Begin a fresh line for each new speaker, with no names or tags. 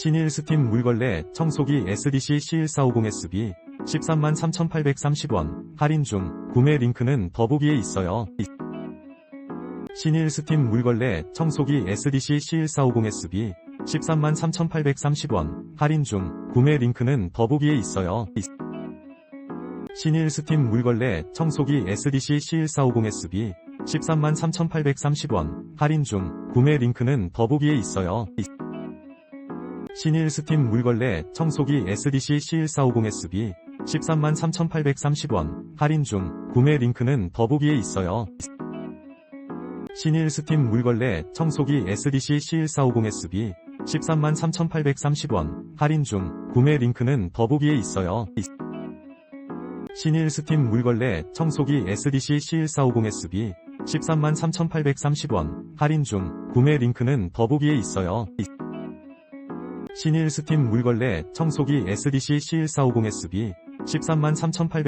신일 스팀 물걸레 청소기 SDC C1450SB 13만 3,830원 할인 중 구매 링크는 더보기에 있어요. 신일 스팀 물걸레 청소기 SDC C1450SB 13만 3,830원 할인 중 구매 링크는 더보기에 있어요. 신일 스팀 물걸레 청소기 SDC C1450SB 13만 3,830원 할인 중 구매 링크는 더보기에 있어요. 신일 스팀 물걸레 청소기 SDC C1450SB 13만 3,830원 할인 중 구매 링크는 더보기에 있어요. 신일 스팀 물걸레 청소기 SDC C1450SB 13만 3,830원 할인 중 구매 링크는 더보기에 있어요. 신일 스팀 물걸레 청소기 SDC C1450SB 13만 3,830원 할인 중 구매 링크는 더보기에 있어요. 신일 스팀 물걸레 청소기 SDC C1450SB 13만 3,800